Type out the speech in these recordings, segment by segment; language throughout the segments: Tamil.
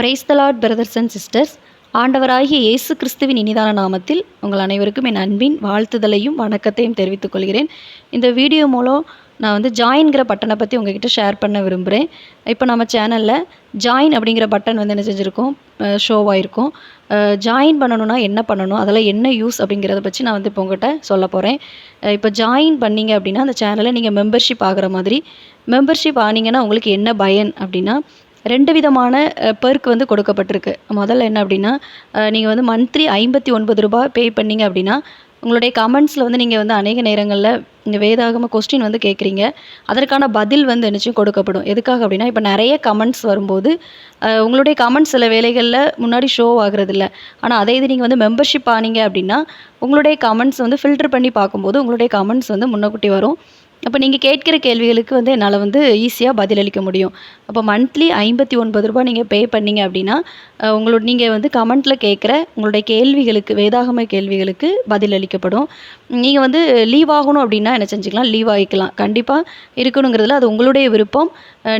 Praise the Lord brothers and sisters ஆண்டவராகிய இயேசு கிறிஸ்துவின் இனிதான நாமத்தில் உங்கள் அனைவருக்கும் என் அன்பின் வாழ்த்துதலையும் வணக்கத்தையும் தெரிவித்துக் கொள்கிறேன். இந்த வீடியோ மூலம் நான் வந்து ஜாயின்கிற பட்டனை பற்றி உங்ககிட்ட ஷேர் பண்ண விரும்புகிறேன் இப்போ நம்ம சேனலில் ஜாயின் அப்படிங்கிற பட்டன் வந்து என்ன செஞ்சுருக்கோம்? ஷோவாயிருக்கும் ஜாயின் பண்ணணும்னா என்ன பண்ணணும்? அதெல்லாம் என்ன யூஸ் அப்படிங்கிறத பற்றி நான் வந்து இப்போ உங்கள்கிட்ட சொல்ல போகிறேன் இப்போ ஜாயின் பண்ணீங்க அப்படின்னா அந்த சேனலில் நீங்கள் மெம்பர்ஷிப் ஆகிற மாதிரி மெம்பர்ஷிப் ஆனீங்கன்னா உங்களுக்கு என்ன பயன் அப்படின்னா ரெண்டு விதமான பெர்க் வந்து கொடுக்கப்பட்டிருக்கு. முதல்ல என்ன அப்படின்னா நீங்கள் வந்து மந்த்லி ஐம்பத்தி ஒன்பது ரூபாய் பே பண்ணீங்க அப்படின்னா உங்களுடைய கமெண்ட்ஸில் வந்து நீங்கள் வந்து அநேக நேரங்களில் இந்த வேதாகம கொஸ்டின் வந்து கேட்குறீங்க. அதற்கான பதில் வந்து என்னச்சும் கொடுக்கப்படும். எதுக்காக அப்படின்னா இப்போ நிறைய கமெண்ட்ஸ் வரும்போது உங்களுடைய கமெண்ட்ஸ் சில வேலைகளில் முன்னாடி ஷோ ஆகுறது இல்லை ஆனால் அதே இது நீங்கள் வந்து மெம்பர்ஷிப் ஆனீங்க அப்படின்னா உங்களுடைய கமெண்ட்ஸ் வந்து ஃபில்டர் பண்ணி பார்க்கும்போது உங்களுடைய கமெண்ட்ஸ் வந்து முன்னக்கூட்டி வரும். அப்போ நீங்கள் கேட்குற கேள்விகளுக்கு வந்து என்னால் வந்து ஈஸியாக பதிலளிக்க முடியும். அப்போ மந்த்லி ஐம்பத்தி ஒன்பது ரூபாய் நீங்கள் பே பண்ணீங்க அப்படின்னா உங்களோட நீங்கள் வந்து கமெண்ட்டில் கேட்குற உங்களுடைய கேள்விகளுக்கு வேதாகம கேள்விகளுக்கு பதிலளிக்கப்படும். நீங்கள் வந்து லீவ் ஆகணும் அப்படின்னா என்ன செஞ்சுக்கலாம்? லீவ் ஆகிக்கலாம். கண்டிப்பாக இருக்கணுங்கிறதுல அது உங்களுடைய விருப்பம்.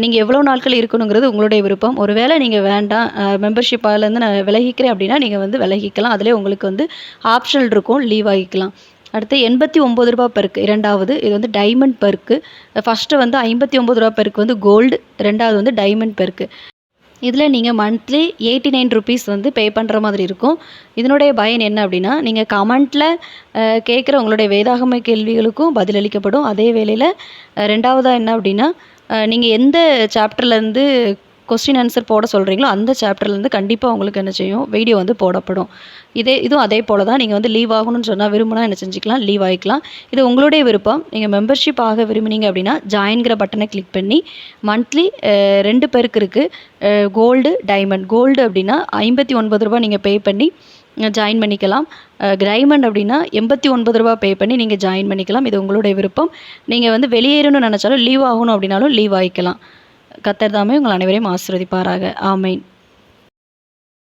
நீங்கள் எவ்வளோ நாட்கள் இருக்கணுங்கிறது உங்களுடைய விருப்பம். ஒருவேளை நீங்கள் வேண்டாம் மெம்பர்ஷிப்பாலேருந்து நான் விலகிக்கிறேன் அப்படின்னா நீங்கள் வந்து விலகிக்கலாம். அதிலே உங்களுக்கு வந்து ஆப்ஷன் இருக்கும் லீவ் ஆகிக்கலாம். அடுத்து எண்பத்தி ஒம்பது ரூபா பெருக்கு இரண்டாவது இது வந்து டைமண்ட் பெருக்கு ஃபஸ்ட்டு வந்து ஐம்பத்தி ஒம்பது ரூபா பெருக்கு வந்து கோல்டு ரெண்டாவது வந்து டைமண்ட் பெருக்கு இதில் நீங்கள் மந்த்லி எயிட்டி நைன் ருபீஸ் வந்து பே பண்ணுற மாதிரி இருக்கும். இதனுடைய பயன் என்ன அப்படின்னா நீங்கள் கமெண்ட்டில் கேட்குற உங்களுடைய வேதாகம கேள்விகளுக்கும் பதிலளிக்கப்படும். அதே வேளையில் ரெண்டாவதாக என்ன அப்படின்னா நீங்கள் எந்த சாப்டர்லேருந்து கொஸ்டின் ஆன்சர் போட சொல்கிறீங்களோ அந்த சாப்டர்லேருந்து கண்டிப்பாக உங்களுக்கு என்ன செய்யும்? வீடியோ வந்து போடப்படும். இதே இதுவும் அதே போல் தான் நீங்கள் வந்து லீவ் ஆகணும்னு சொன்னால் விரும்பினா என்ன செஞ்சுக்கலாம்? லீவ் ஆகிக்கலாம் இது உங்களுடைய விருப்பம். நீங்கள் மெம்பர்ஷிப் ஆக விரும்பினீங்க அப்படின்னா ஜாயின்கிற பட்டனை கிளிக் பண்ணி மந்த்லி ரெண்டு பேருக்கு இருக்குது கோல்டு டைமண்ட் கோல்டு அப்படின்னா ஐம்பத்தி ஒன்பது ரூபா நீங்கள் பே பண்ணி ஜாயின் பண்ணிக்கலாம். டைமண்ட் அப்படின்னா எண்பத்தி ஒன்பது ரூபா பே பண்ணி நீங்கள் ஜாயின் பண்ணிக்கலாம். இது உங்களுடைய விருப்பம். நீங்கள் வந்து வெளியேறணும்னு நினச்சாலும் லீவ் ஆகணும் அப்படின்னாலும் லீவ் ஆகிக்கலாம் கத்தர் தாமே உங்கள் அனைவரையும் ஆசீர்வதிப்பாராக. ஆமென்.